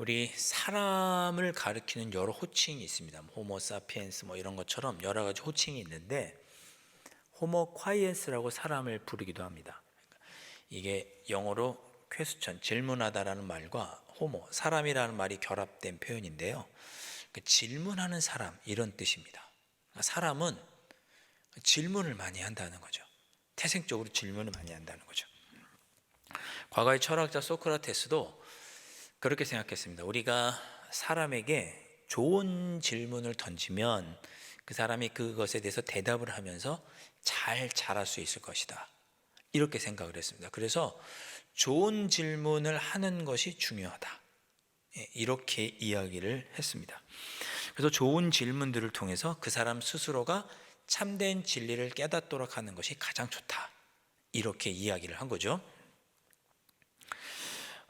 우리 사람을 가리키는 여러 호칭이 있습니다. 뭐 호모 사피엔스 뭐 이런 것처럼 여러 가지 호칭이 있는데 호모 콰이엔스라고 사람을 부르기도 합니다. 이게 영어로 퀘스천 질문하다라는 말과 호모 사람이라는 말이 결합된 표현인데요. 그 질문하는 사람 이런 뜻입니다. 그러니까 사람은 질문을 많이 한다는 거죠. 태생적으로 질문을 많이 한다는 거죠. 과거의 철학자 소크라테스도 그렇게 생각했습니다. 우리가 사람에게 좋은 질문을 던지면 그 사람이 그것에 대해서 대답을 하면서 잘 자랄 수 있을 것이다. 이렇게 생각을 했습니다. 그래서 좋은 질문을 하는 것이 중요하다. 예, 이렇게 이야기를 했습니다. 그래서 좋은 질문들을 통해서 그 사람 스스로가 참된 진리를 깨닫도록 하는 것이 가장 좋다. 이렇게 이야기를 한 거죠.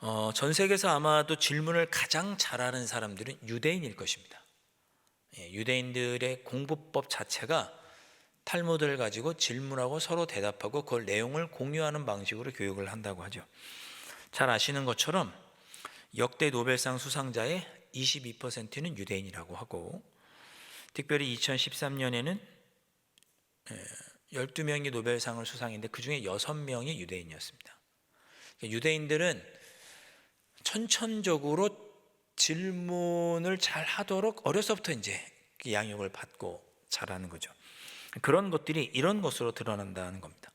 어, 전 세계에서 아마도 질문을 가장 잘하는 사람들은 유대인일 것입니다. 예, 유대인들의 공부법 자체가 탈무드를 가지고 질문하고 서로 대답하고 그 내용을 공유하는 방식으로 교육을 한다고 하죠. 잘 아시는 것처럼 역대 노벨상 수상자의 22%는 유대인이라고 하고 특별히 2013년에는 12명이 노벨상을 수상했는데 그 중에 6명이 유대인이었습니다. 그러니까 유대인들은 천천적으로 질문을 잘 하도록 어려서부터 이제 그 양육을 받고 자라는 거죠. 그런 것들이 이런 것으로 드러난다는 겁니다.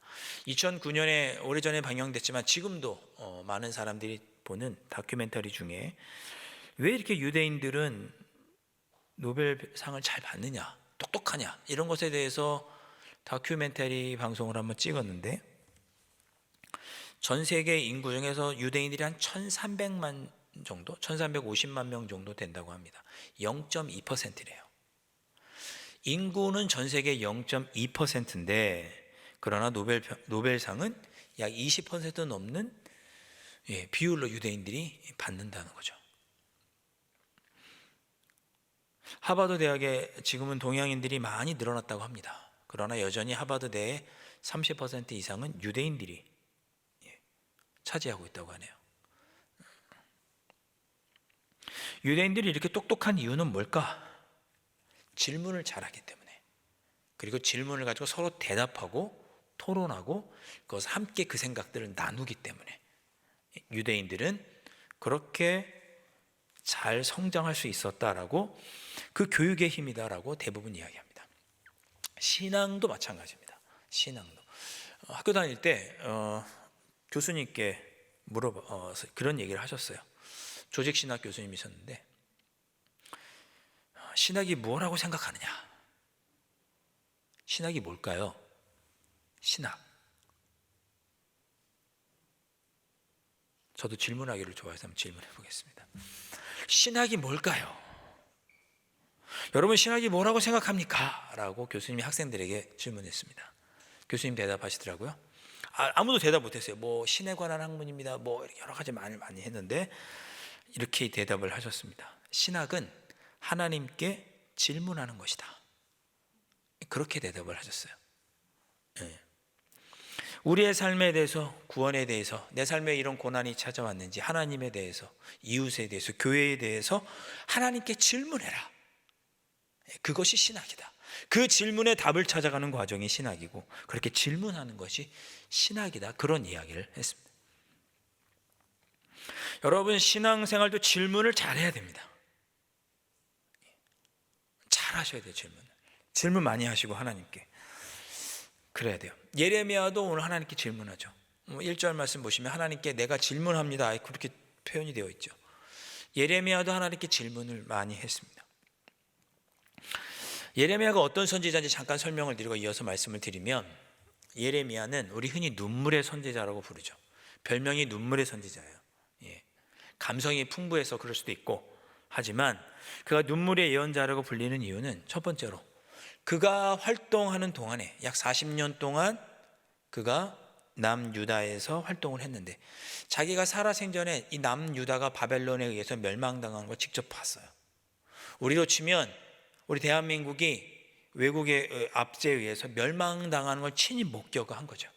2009년에 오래전에 방영됐지만 지금도 어, 많은 사람들이 보는 다큐멘터리 중에 왜 이렇게 유대인들은 노벨상을 잘 받느냐, 똑똑하냐 이런 것에 대해서 다큐멘터리 방송을 한번 찍었는데 전 세계 인구 중에서 유대인들이 한 1,300만 정도, 1,350만 명 정도 된다고 합니다. 0.2%래요. 인구는 전 세계 0.2%인데 그러나 노벨 노벨상은 약 20% 넘는 예, 비율로 유대인들이 받는다는 거죠. 하버드 대학에 지금은 동양인들이 많이 늘어났다고 합니다. 그러나 여전히 하버드 대의 30% 이상은 유대인들이 예, 차지하고 있다고 하네요. 유대인들이 이렇게 똑똑한 이유는 뭘까? 질문을 잘하기 때문에 그리고 질문을 가지고 서로 대답하고 토론하고 그것을 함께 그 생각들을 나누기 때문에 유대인들은 그렇게 잘 성장할 수 있었다라고 그 교육의 힘이다라고 대부분 이야기합니다. 신앙도 마찬가지입니다. 신앙도 어, 학교 다닐 때 어, 교수님께 물어봐 어, 그런 얘기를 하셨어요. 조직 신학 교수님이셨는데 신학이 뭐라고 생각하느냐? 신학이 뭘까요? 신학. 저도 질문하기를 좋아해서 한번 질문해 보겠습니다. 신학이 뭘까요? 여러분 신학이 뭐라고 생각합니까? 라고 교수님이 학생들에게 질문했습니다. 교수님 대답하시더라고요. 아, 무도 대답 못했어요. 뭐 신에 관한 학문입니다. 뭐 여러 가지 말을 많이 했는데 이렇게 대답을 하셨습니다. 신학은 하나님께 질문하는 것이다. 그렇게 대답을 하셨어요. 네. 우리의 삶에 대해서, 구원에 대해서, 내 삶에 이런 고난이 찾아왔는지, 하나님에 대해서, 이웃에 대해서, 교회에 대해서 하나님께 질문해라. 그것이 신학이다. 그 질문에 답을 찾아가는 과정이 신학이고, 그렇게 질문하는 것이 신학이다. 그런 이야기를 했습니다. 여러분, 신앙생활도 질문을 잘 해야 됩니다. 잘 하셔야 돼요, 질문. 질문 많이 하시고, 하나님께. 그래야 돼요. 예레미야도 오늘 하나님께 질문하죠. 1절 말씀 보시면 하나님께 내가 질문합니다. 그렇게 표현이 되어 있죠. 예레미야도 하나님께 질문을 많이 했습니다. 예레미야가 어떤 선지자인지 잠깐 설명을 드리고 이어서 말씀을 드리면 예레미야는 우리 흔히 눈물의 선지자라고 부르죠. 별명이 눈물의 선지자예요. 예. 감성이 풍부해서 그럴 수도 있고 하지만 그가 눈물의 예언자라고 불리는 이유는 첫 번째로 그가 활동하는 동안에 약 40년 동안 그가 남유다에서 활동을 했는데 자기가 살아 생전에 이 남유다가 바벨론에 의해서 멸망당하는 걸 직접 봤어요. 우리로 치면 우리 대한민국이 외국의 압제에 의해서 멸망당하는 걸 친히 목격한 거죠.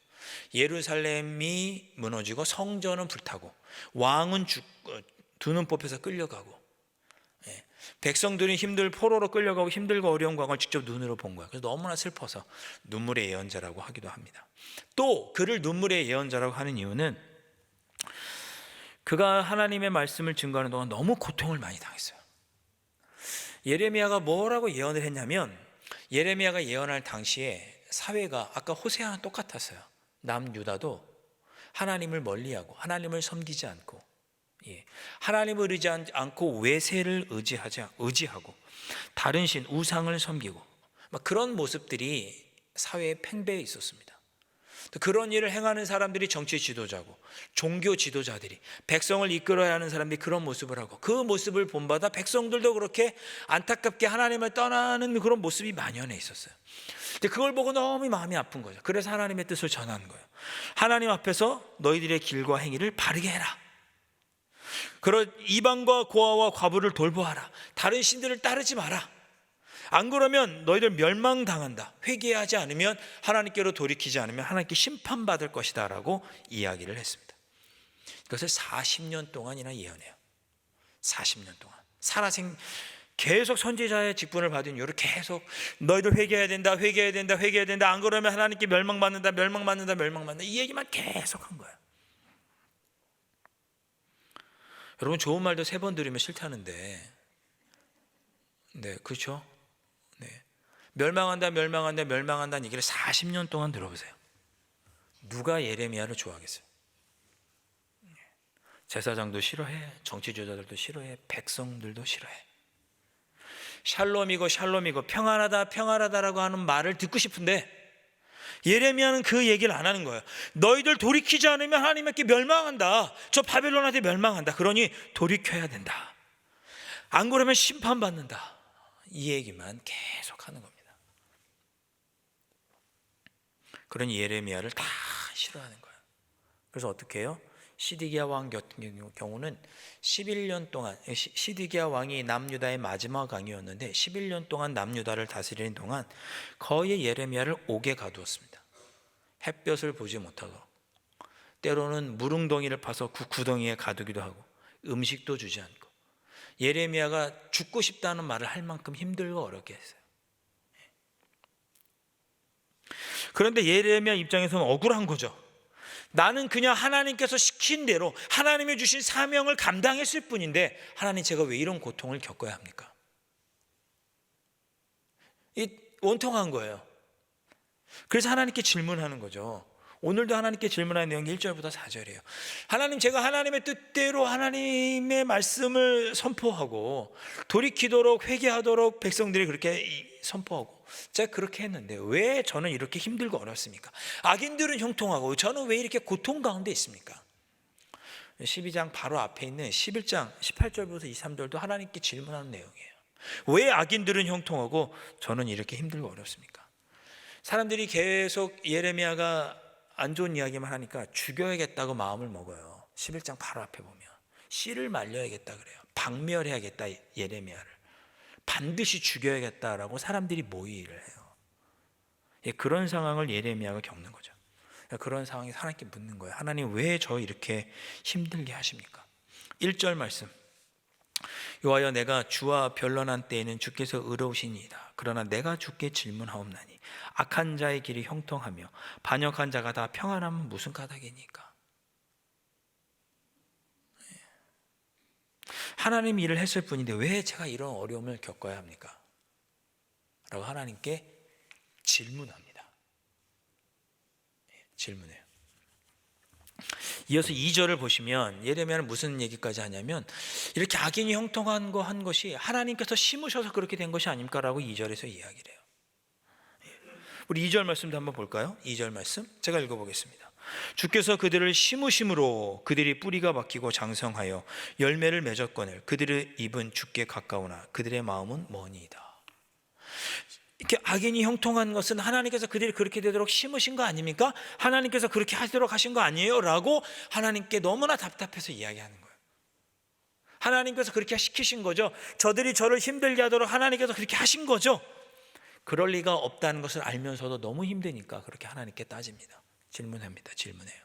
예루살렘이 무너지고 성전은 불타고 왕은 죽, 두 눈 뽑혀서 끌려가고 예. 백성들이 힘들 포로로 끌려가고 힘들고 어려운 광을 직접 눈으로 본 거야. 그래서 너무나 슬퍼서 눈물의 예언자라고 하기도 합니다. 또 그를 눈물의 예언자라고 하는 이유는 그가 하나님의 말씀을 증거하는 동안 너무 고통을 많이 당했어요. 예레미야가 뭐라고 예언을 했냐면 예레미야가 예언할 당시에 사회가 아까 호세아랑 똑같았어요. 남유다도 하나님을 멀리하고 하나님을 섬기지 않고 예, 하나님을 의지하지 않고 외세를 의지하지 의지하고 다른 신 우상을 섬기고 막 그런 모습들이 사회에 팽배해 있었습니다. 또 그런 일을 행하는 사람들이 정치 지도자고 종교 지도자들이 백성을 이끌어야 하는 사람들이 그런 모습을 하고 그 모습을 본받아 백성들도 그렇게 안타깝게 하나님을 떠나는 그런 모습이 만연해 있었어요. 근데 그걸 보고 너무 마음이 아픈 거죠. 그래서 하나님의 뜻을 전하는 거예요. 하나님 앞에서 너희들의 길과 행위를 바르게 해라. 그러 이방과 고아와 과부를 돌보아라. 다른 신들을 따르지 마라. 안 그러면 너희들 멸망당한다. 회개하지 않으면 하나님께로 돌이키지 않으면 하나님께 심판받을 것이다라고 이야기를 했습니다. 이것을 40년 동안이나 예언해요. 40년 동안. 살아생 계속 선지자의 직분을 받은 이유로 계속 너희들 회개해야 된다. 회개해야 된다. 회개해야 된다. 안 그러면 하나님께 멸망받는다. 멸망받는다. 멸망받는다. 이 얘기만 계속 한 거예요. 여러분 좋은 말도 세 번 들으면 싫다는데 네, 그렇죠? 네. 멸망한다, 멸망한다, 멸망한다는 얘기를 40년 동안 들어보세요. 누가 예레미야를 좋아하겠어요? 네. 제사장도 싫어해, 정치 주자들도 싫어해, 백성들도 싫어해. 샬롬이고 샬롬이고 평안하다, 평안하다라고 하는 말을 듣고 싶은데 예레미야는 그 얘기를 안 하는 거예요. 너희들 돌이키지 않으면 하나님께 멸망한다. 저 바벨론한테 멸망한다. 그러니 돌이켜야 된다. 안 그러면 심판받는다. 이 얘기만 계속 하는 겁니다. 그러니 예레미야를 다 싫어하는 거예요. 그래서 어떻게 해요? 시디기야 왕 같은 경우는 11년 동안 시디기야 왕이 남유다의 마지막 왕이었는데 11년 동안 남유다를 다스리는 동안 거의 예레미야를 옥에 가두었습니다. 햇볕을 보지 못하고 때로는 무릉덩이를 파서 그 구덩이에 가두기도 하고 음식도 주지 않고 예레미야가 죽고 싶다는 말을 할 만큼 힘들고 어렵게 했어요. 그런데 예레미야 입장에서는 억울한 거죠. 나는 그냥 하나님께서 시킨 대로 하나님이 주신 사명을 감당했을 뿐인데 하나님 제가 왜 이런 고통을 겪어야 합니까? 이 원통한 거예요. 그래서 하나님께 질문하는 거죠. 오늘도 하나님께 질문하는 내용이 1절부터 4절이에요. 하나님 제가 하나님의 뜻대로 하나님의 말씀을 선포하고 돌이키도록 회개하도록 백성들이 그렇게 선포하고 제가 그렇게 했는데 왜 저는 이렇게 힘들고 어렵습니까? 악인들은 형통하고 저는 왜 이렇게 고통 가운데 있습니까? 12장 바로 앞에 있는 11장 18절부터 23절도 하나님께 질문하는 내용이에요. 왜 악인들은 형통하고 저는 이렇게 힘들고 어렵습니까? 사람들이 계속 예레미야가 안 좋은 이야기만 하니까 죽여야겠다고 마음을 먹어요. 11장 바로 앞에 보면 씨를 말려야겠다 그래요. 박멸해야겠다 예레미야를. 반드시 죽여야겠다라고 사람들이 모의를 해요. 예, 그런 상황을 예레미야가 겪는 거죠. 그런 상황에 하나님께 묻는 거예요. 하나님 왜 저 이렇게 힘들게 하십니까? 1절 말씀. 요하여 내가 주와 변론한 때에는 주께서 의로우시니이다. 그러나 내가 주께 질문하옵나니 악한 자의 길이 형통하며 반역한 자가 다 평안하면 무슨 까닭이니까? 하나님 일을 했을 뿐인데 왜 제가 이런 어려움을 겪어야 합니까? 라고 하나님께 질문합니다. 질문해요. 이어서 2절을 보시면 예레미야는 무슨 얘기까지 하냐면 이렇게 악인이 형통한 거 한 것이 하나님께서 심으셔서 그렇게 된 것이 아닙니까라고 2절에서 이야기를 해요. 우리 2절 말씀도 한번 볼까요? 2절 말씀 제가 읽어보겠습니다. 주께서 그들을 심으심으로 그들이 뿌리가 박히고 장성하여 열매를 맺었거늘 그들의 입은 주께 가까우나 그들의 마음은 머니이다. 이렇게 악인이 형통한 것은 하나님께서 그들이 그렇게 되도록 심으신 거 아닙니까? 하나님께서 그렇게 하도록 하신 거 아니에요? 라고 하나님께 너무나 답답해서 이야기하는 거예요. 하나님께서 그렇게 시키신 거죠. 저들이 저를 힘들게 하도록 하나님께서 그렇게 하신 거죠. 그럴 리가 없다는 것을 알면서도 너무 힘드니까 그렇게 하나님께 따집니다. 질문합니다. 질문해요.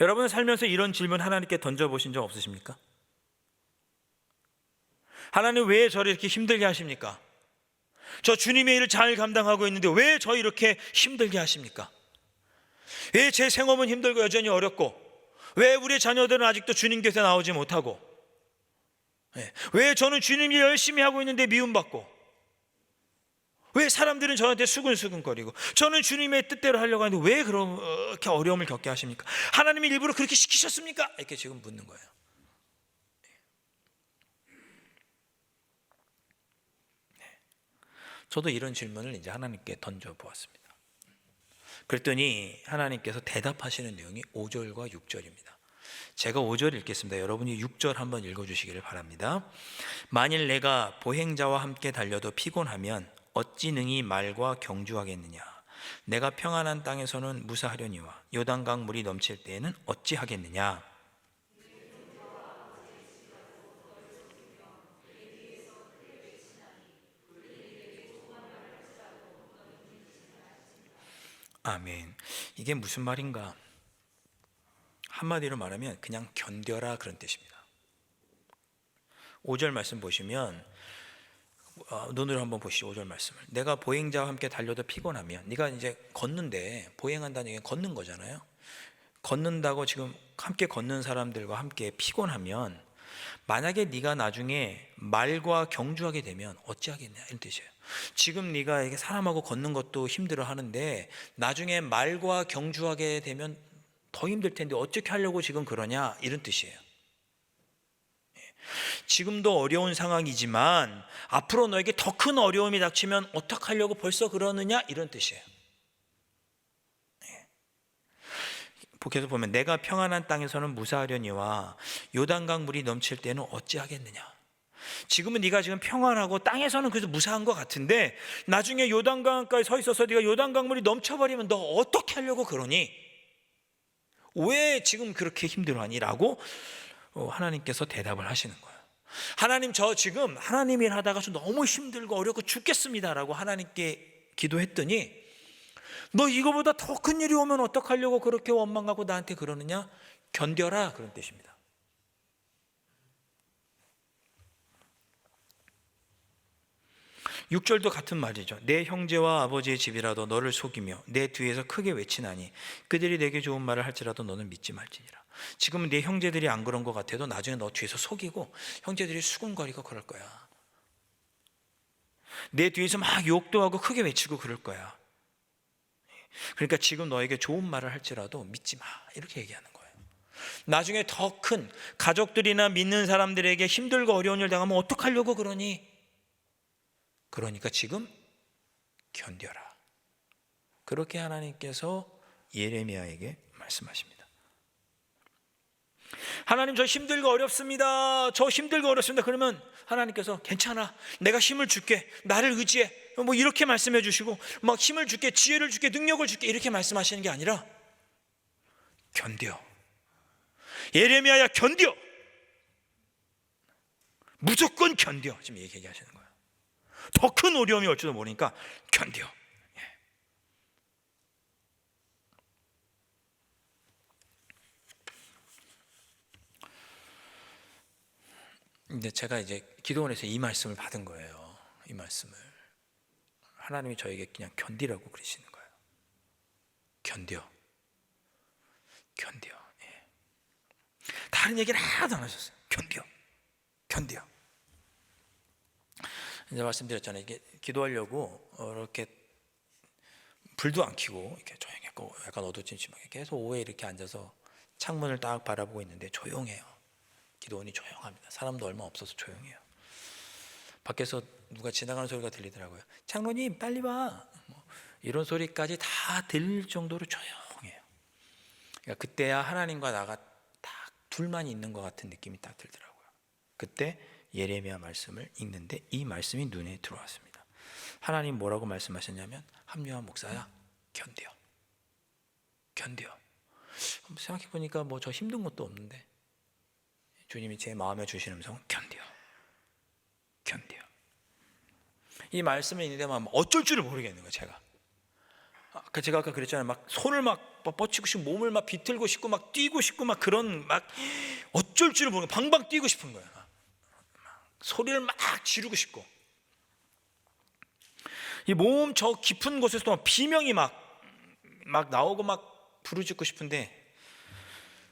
여러분 살면서 이런 질문 하나님께 던져보신 적 없으십니까? 하나님 왜 저를 이렇게 힘들게 하십니까? 저 주님의 일을 잘 감당하고 있는데 왜 저 이렇게 힘들게 하십니까? 왜 제 생업은 힘들고 여전히 어렵고 왜 우리 자녀들은 아직도 주님 곁에 나오지 못하고 예, 왜 저는 주님 일 열심히 하고 있는데 미움받고 왜 사람들은 저한테 수근수근거리고 저는 주님의 뜻대로 하려고 하는데 왜 그렇게 어려움을 겪게 하십니까? 하나님이 일부러 그렇게 시키셨습니까? 이렇게 지금 묻는 거예요. 저도 이런 질문을 이제 하나님께 던져 보았습니다. 그랬더니 하나님께서 대답하시는 내용이 5절과 6절입니다. 제가 5절 읽겠습니다. 여러분이 6절 한번 읽어 주시기를 바랍니다. 만일 내가 보행자와 함께 달려도 피곤하면 어찌 능히 말과 경주하겠느냐 내가 평안한 땅에서는 무사하려니와 요단강 물이 넘칠 때에는 어찌 하겠느냐 아멘. 이게 무슨 말인가? 한마디로 말하면 그냥 견뎌라 그런 뜻입니다. 5절 말씀 보시면 어, 눈으로 한번 보시죠. 5절 말씀을. 내가 보행자와 함께 달려도 피곤하면 네가 이제 걷는데 보행한다는 얘기는 걷는 거잖아요. 걷는다고 지금 함께 걷는 사람들과 함께 피곤하면 만약에 네가 나중에 말과 경주하게 되면 어찌하겠냐 이런 뜻이에요. 지금 네가 이게 사람하고 걷는 것도 힘들어 하는데 나중에 말과 경주하게 되면 더 힘들 텐데 어떻게 하려고 지금 그러냐 이런 뜻이에요. 지금도 어려운 상황이지만 앞으로 너에게 더 큰 어려움이 닥치면 어떻게 하려고 벌써 그러느냐 이런 뜻이에요. 계속 보면 내가 평안한 땅에서는 무사하려니와 요단강 물이 넘칠 때는 어찌하겠느냐. 지금은 네가 지금 평안하고 땅에서는 그래도 무사한 것 같은데 나중에 요단강가에 서 있어서 네가 요단강 물이 넘쳐버리면 너 어떻게 하려고 그러니? 왜 지금 그렇게 힘들어하니?라고 어, 하나님께서 대답을 하시는 거예요. 하나님 저 지금 하나님 일 하다가 좀 너무 힘들고 어렵고 죽겠습니다라고 하나님께 기도했더니 너 이거보다 더 큰 일이 오면 어떡하려고 그렇게 원망하고 나한테 그러느냐? 견뎌라 그런 뜻입니다. 육절도 같은 말이죠. 내 형제와 아버지의 집이라도 너를 속이며 내 뒤에서 크게 외치나니 그들이 내게 좋은 말을 할지라도 너는 믿지 말지니라. 지금은 내 형제들이 안 그런 것 같아도 나중에 너 뒤에서 속이고 형제들이 수군거리고 그럴 거야. 내 뒤에서 막 욕도 하고 크게 외치고 그럴 거야. 그러니까 지금 너에게 좋은 말을 할지라도 믿지 마. 이렇게 얘기하는 거예요. 나중에 더 큰 가족들이나 믿는 사람들에게 힘들고 어려운 일 당하면 어떡하려고 그러니? 그러니까 지금 견뎌라. 그렇게 하나님께서 예레미야에게 말씀하십니다. 하나님 저 힘들고 어렵습니다. 저 힘들고 어렵습니다. 그러면 하나님께서 괜찮아. 내가 힘을 줄게. 나를 의지해. 뭐 이렇게 말씀해 주시고 막 힘을 줄게. 지혜를 줄게. 능력을 줄게. 이렇게 말씀하시는 게 아니라 견뎌. 예레미야야 견뎌. 무조건 견뎌. 지금 얘기하시는 거예요. 더 큰 어려움이 올지도 모르니까 견뎌. 예. 근데 제가 이제 기도원에서 이 말씀을 받은 거예요. 이 말씀을 하나님이 저에게 그냥 견디라고 그러시는 거예요. 견뎌, 견뎌. 예. 다른 얘기를 하나도 안 하셨어요. 견뎌, 견뎌. 이제 말씀드렸잖아요. 이게 기도하려고 어, 이렇게 불도 안 켜고 이렇게 조용했고 약간 어두침침하게 계속 오후에 이렇게 앉아서 창문을 딱 바라보고 있는데 조용해요. 기도원이 조용합니다. 사람도 얼마 없어서 조용해요. 밖에서 누가 지나가는 소리가 들리더라고요. 장로님 빨리 와. 뭐 이런 소리까지 다 들릴 정도로 조용해요. 그러니까 그때야 하나님과 나가 딱 둘만 있는 것 같은 느낌이 딱 들더라고요. 그때 예레미야 말씀을 읽는데 이 말씀이 눈에 들어왔습니다. 하나님 뭐라고 말씀하셨냐면 합류한 목사야 견뎌. 견뎌. 생각해 보니까 뭐 저 힘든 것도 없는데 주님이 제 마음에 주시는 음성은 견뎌. 견뎌. 이 말씀을 읽는데 막 어쩔 줄을 모르겠는 거예요, 제가. 아까 제가 아까 그랬잖아요. 막 손을 막 뻗치고 싶고 몸을 막 비틀고 싶고 막 뛰고 싶고 막 그런 막 어쩔 줄을 모르고 방방 뛰고 싶은. 막 소리를 막 지르고 싶고 이 몸 저 깊은 곳에서 막 비명이 막 막 나오고 막 부르짖고 싶은데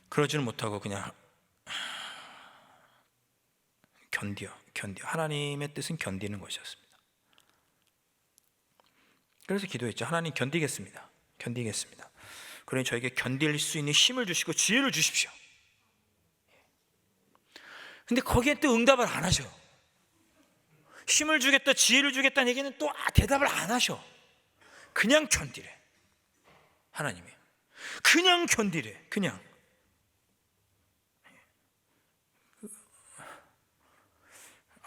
그러지는 못하고 그냥 견뎌 견뎌 하나님의 뜻은 견디는 것이었습니다. 그래서 기도했죠. 하나님 견디겠습니다. 견디겠습니다. 그러니 저에게 견딜 수 있는 힘을 주시고 지혜를 주십시오. 근데 거기에 또 응답을 안 하셔. 힘을 주겠다, 지혜를 주겠다는 얘기는 또 아, 대답을 안 하셔. 그냥 견디래. 하나님이. 그냥 견디래. 그냥.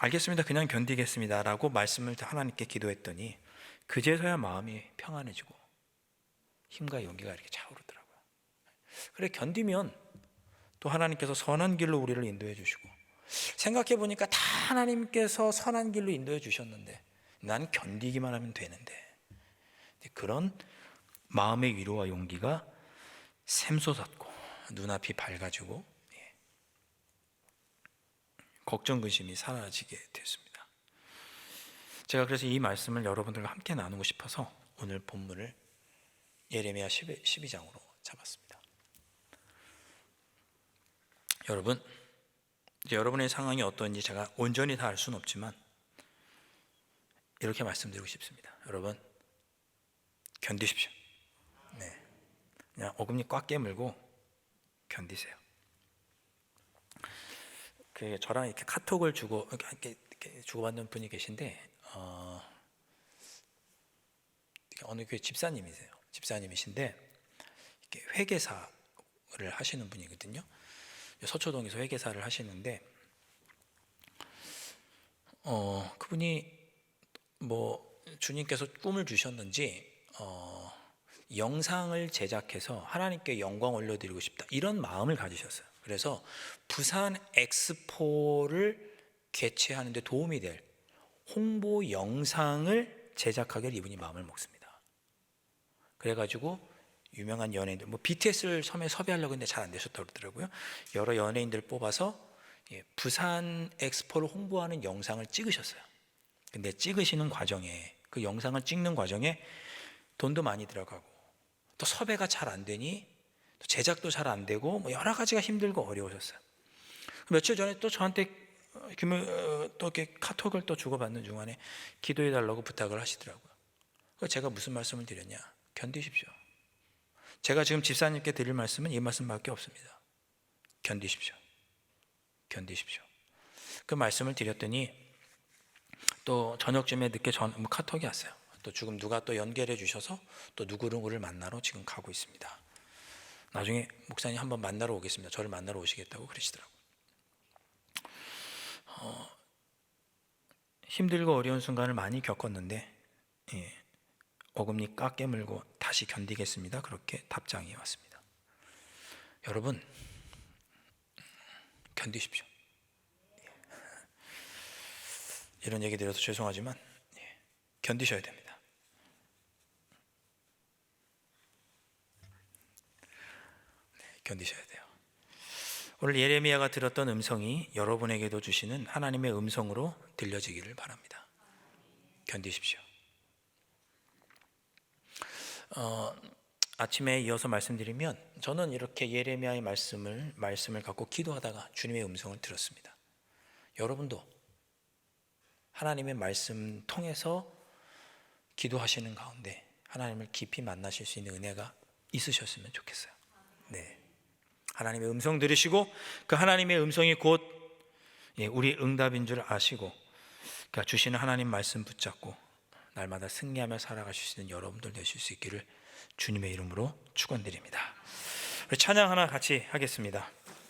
알겠습니다. 그냥 견디겠습니다라고 말씀을 하나님께 기도했더니 그제서야 마음이 평안해지고 힘과 용기가 이렇게 차오르더라고요. 그래 견디면 또 하나님께서 선한 길로 우리를 인도해 주시고 생각해 보니까 다 하나님께서 선한 길로 인도해 주셨는데 난 견디기만 하면 되는데 그런 마음의 위로와 용기가 샘솟았고 눈앞이 밝아지고 예. 걱정 근심이 사라지게 됐습니다. 제가 그래서 이 말씀을 여러분들과 함께 나누고 싶어서 오늘 본문을 예레미야 12장으로 잡았습니다. 여러분, 여러분의 상황이 어떤지 제가 온전히 다 알 수는 없지만 이렇게 말씀드리고 싶습니다. 여러분, 견디십시오. 네, 그냥 어금니 꽉 깨물고 견디세요. 그 저랑 이렇게 카톡을 주고 이렇게, 이렇게 주고받는 분이 계신데 어, 어느 교회 집사님이세요. 집사님이신데 이렇게 회계사를 하시는 분이거든요. 서초동에서 회계사를 하시는데 어, 그분이 뭐 주님께서 꿈을 주셨는지 어, 영상을 제작해서 하나님께 영광 올려드리고 싶다 이런 마음을 가지셨어요. 그래서 부산 엑스포를 개최하는데 도움이 될 홍보 영상을 제작하기를 이분이 마음을 먹습니다. 그래가지고 유명한 연예인들, 뭐 BTS를 처음에 섭외하려고 했는데 잘 안 되셨다고 그러더라고요. 여러 연예인들 뽑아서 예, 부산 엑스포를 홍보하는 영상을 찍으셨어요. 근데 찍으시는 과정에 그 영상을 찍는 과정에 돈도 많이 들어가고 또 섭외가 잘 안 되니 또 제작도 잘 안 되고 뭐 여러 가지가 힘들고 어려우셨어요. 며칠 전에 또 저한테 어, 또 이렇게 카톡을 또 주고받는 중간에 기도해 달라고 부탁을 하시더라고요. 제가 무슨 말씀을 드렸냐? 견디십시오. 제가 지금 집사님께 드릴 말씀은 이 말씀밖에 없습니다. 견디십시오. 견디십시오. 그 말씀을 드렸더니 또 저녁쯤에 늦게 전 뭐 카톡이 왔어요. 또 지금 누가 또 연결해 주셔서 또 누구누구를 만나러 지금 가고 있습니다. 나중에 목사님 한번 만나러 오겠습니다. 저를 만나러 오시겠다고 그러시더라고요. 어, 힘들고 어려운 순간을 많이 겪었는데 예, 어금니 깎 깨물고 다시 견디겠습니다. 그렇게 답장이 왔습니다. 여러분 견디십시오. 예. 이런 얘기 드려서 죄송하지만 예, 견디셔야 됩니다. 네, 견디셔야 돼요. 오늘 예레미야가 들었던 음성이 여러분에게도 주시는 하나님의 음성으로 들려지기를 바랍니다. 견디십시오. 어, 아침에 이어서 말씀드리면 저는 이렇게 예레미야의 말씀을 말씀을 갖고 기도하다가 주님의 음성을 들었습니다. 여러분도 하나님의 말씀 통해서 기도하시는 가운데 하나님을 깊이 만나실 수 있는 은혜가 있으셨으면 좋겠어요. 네. 하나님의 음성 들으시고 그 하나님의 음성이 곧 예, 우리 응답인 줄 아시고 그러니까 주시는 하나님 말씀 붙잡고 날마다 승리하며 살아가실 수 있는 여러분들 되실 수 있기를 주님의 이름으로 축원드립니다. 찬양 하나 같이 하겠습니다.